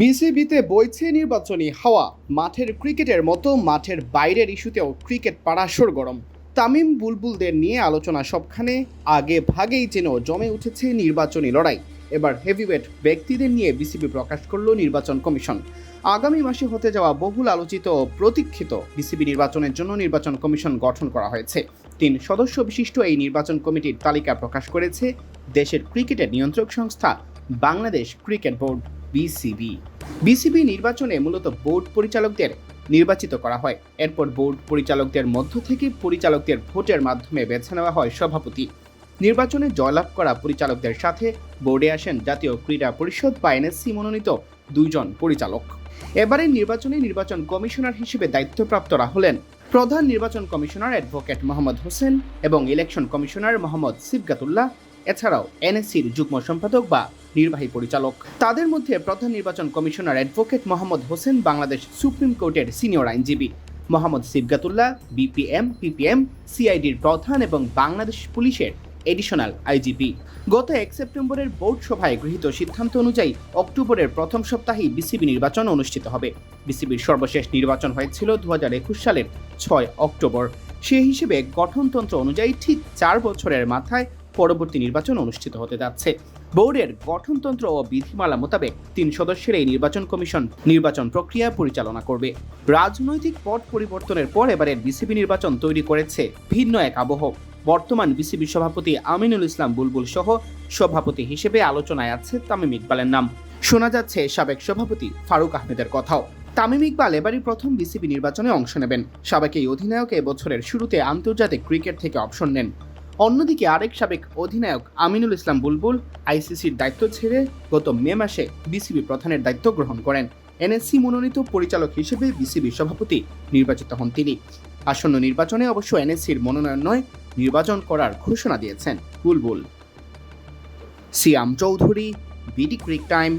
বিসিবিতে বইছে নির্বাচনী হাওয়া। মাঠের ক্রিকেটের মতো মাঠের বাইরের ইস্যুতেও ক্রিকেট পাড়া গরম। তামিম বুলবুলদের নিয়ে আলোচনা সবখানে, আগে ভাগেই যেন জমে উঠেছে নির্বাচনী লড়াই। এবার হেভিওয়েট ব্যক্তিদের নিয়ে বিসিবি প্রকাশ করল নির্বাচন কমিশন। আগামী মাসে হতে যাওয়া বহুল আলোচিত ও প্রতীক্ষিত বিসিবি নির্বাচনের জন্য নির্বাচন কমিশন গঠন করা হয়েছে। তিন সদস্য বিশিষ্ট এই নির্বাচন কমিটির তালিকা প্রকাশ করেছে দেশের ক্রিকেটের নিয়ন্ত্রক সংস্থা Bangladesh cricket board. BCB. BCB নির্বাচনে মূলত বোর্ড পরিচালকদের নির্বাচিত করা হয়। এরপর বোর্ড পরিচালকদের মধ্য থেকে পরিচালকদের ভোটের মাধ্যমে বেছে নেওয়া হয় সভাপতি। নির্বাচনে জয়লাভ করা পরিচালকদের সাথে বোর্ডে আসেন জাতীয় ক্রীড়া পরিষদ বা এনএসসি মনোনীত দুইজন পরিচালক। এবারের নির্বাচনে নির্বাচন কমিশনার হিসেবে দায়িত্বপ্রাপ্তরা হলেন প্রধান নির্বাচন কমিশনার অ্যাডভোকেট মোহাম্মদ হোসেন এবং ইলেকশন কমিশনার মোহাম্মদ সিবগাতুল্লাহ এছাড়াও এনএসসির যুগ্ম সম্পাদক বা নির্বাহী পরিচালক। তাদের মধ্যে প্রধান নির্বাচন commissioner advocate Mohammad Hossain, Bangladesh supreme কোর্টের সিনিয়র আইনজীবী মোহাম্মদ সিবগাতুল্লাহ বিপিএম, পিপিএম, সিআইডির প্রধান এবং বাংলাদেশ পুলিশের এডিশনাল আইজিপি। গত এক সেপ্টেম্বরের বোর্ড সভায় গৃহীত সিদ্ধান্ত অনুযায়ী অক্টোবরের প্রথম সপ্তাহেই বিসিবি নির্বাচন অনুষ্ঠিত হবে। বিসিবির সর্বশেষ নির্বাচন হয়েছিল দু হাজার একুশ সালের ছয় অক্টোবর। সে হিসেবে গঠনতন্ত্র অনুযায়ী ঠিক চার বছরের মাথায় পরবর্তী নির্বাচন অনুষ্ঠিত হতে যাচ্ছে। বোর্ডের গঠনতন্ত্র ও বিধিমালা মোতাবেক তিন সদস্যের এই নির্বাচন কমিশন নির্বাচন প্রক্রিয়া পরিচালনা করবে। রাজনৈতিক পট পরিবর্তনের পর এবারের বিসিবি নির্বাচন তৈরি করেছে ভিন্ন এক আবহ। বর্তমান বিসিবি সভাপতি আমিনুল ইসলাম বুলবুল সহ সভাপতি হিসেবে আলোচনায় আছে তামিম ইকবালের নাম। শোনা যাচ্ছে সাবেক সভাপতি ফারুক আহমেদের কথাও। তামিম ইকবাল এবারই প্রথম বিসিবি নির্বাচনে অংশ নেবেন। সাবেক এই অধিনায়ক এবছরের শুরুতে আন্তর্জাতিক ক্রিকেট থেকে অবসর নেন। অন্যদিকে আরেক সাবেক অধিনায়ক আমিনুল ইসলাম বুলবুল আইসিসির দায়িত্ব ছেড়ে গত মে মাসে বিসিবি প্রধানের দায়িত্ব গ্রহণ করেন। এনএসসি মনোনীত পরিচালক হিসেবে বিসিবি সভাপতি নির্বাচিত হন তিনি। আসন্ন নির্বাচনে অবশ্য এনএসসির মনোনয়ন নয় নির্বাচন করার ঘোষণা দিয়েছেন Bulbul. Siam Chowdhury, BD Crick Time.